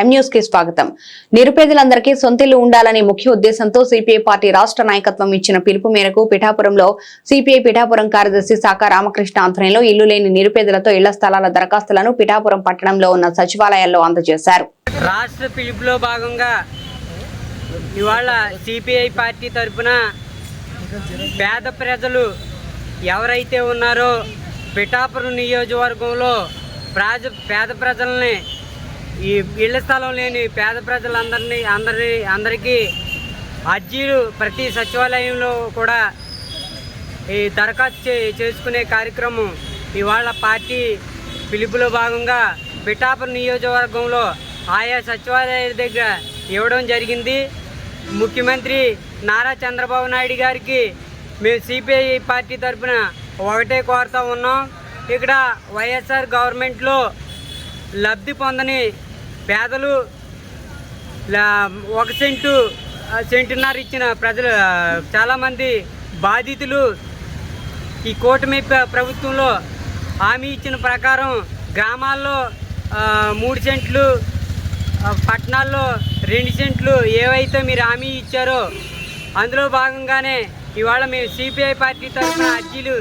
ఎం కి స్వాగతం. నిరుపేదలందరికీ సొంతిల్లు ఉండాలనే ముఖ్య ఉద్దేశంతో సిపిఐ పార్టీ రాష్ట్ర నాయకత్వం ఇచ్చిన పిలుపు మేరకు పిఠాపురంలో సిపిఐ పిఠాపురం కార్యదర్శి శాఖ రామకృష్ణ ఆధ్వర్యంలో ఇల్లు లేని నిరుపేదలతో ఇళ్ళ స్థలాల దరఖాస్తులను పిఠాపురం పట్టణంలో ఉన్న సచివాలయాల్లో అందజేశారు. రాష్ట్ర పిలుపులో భాగంగా ఇవాళ సిపిఐ పార్టీ తరఫున పేద ప్రజలు ఎవరైతే ఉన్నారో పిఠాపురం నియోజకవర్గంలో ప్రాజ పేద ప్రజల్ని ఈ ఇళ్ళ స్థలం లేని పేద ప్రజలందరినీ అందరి అందరికీ అర్జీలు ప్రతి సచివాలయంలో కూడా ఈ దరఖాస్తు చే చేసుకునే కార్యక్రమం ఇవాళ పార్టీ పిలుపులో భాగంగా పిఠాపురం నియోజకవర్గంలో ఆయా సచివాలయాల దగ్గర ఇవ్వడం జరిగింది. ముఖ్యమంత్రి నారా చంద్రబాబు నాయుడు గారికి మేము సిపిఐ పార్టీ తరఫున ఒకటే కోరుతా ఉన్నాం. ఇక్కడ వైఎస్ఆర్ గవర్నమెంట్లో లబ్ధి పొందని పేదలు ఒక సెంటు సెంటున్నర ఇచ్చిన ప్రజలు చాలామంది బాధితులు ఈ కూటమి ప్రభుత్వంలో హామీ ఇచ్చిన ప్రకారం గ్రామాల్లో మూడు సెంట్లు పట్టణాల్లో రెండు సెంట్లు ఏవైతే మీరు హామీ ఇచ్చారో అందులో భాగంగానే ఇవాళ మేము సిపిఐ పార్టీ తరఫున అర్జీలు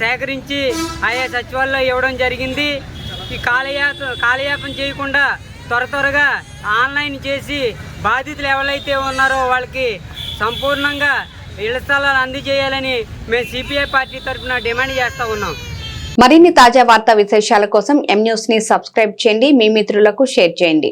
సేకరించి ఆయా సచివాలయంలో ఇవ్వడం జరిగింది. ఈ కాలయాప కాలయాపం చేయకుండా త్వర త్వరగా ఆన్లైన్ చేసి బాధితులు ఎవరైతే ఉన్నారో వాళ్ళకి సంపూర్ణంగా ఇళ్ళ స్థలాలు అందజేయాలని మేము సిపిఐ పార్టీ తరఫున డిమాండ్ చేస్తూ ఉన్నాం. మరిన్ని తాజా వార్తా విశేషాల కోసం ఎం న్యూస్ని సబ్స్క్రైబ్ చేయండి. మీ మిత్రులకు షేర్ చేయండి.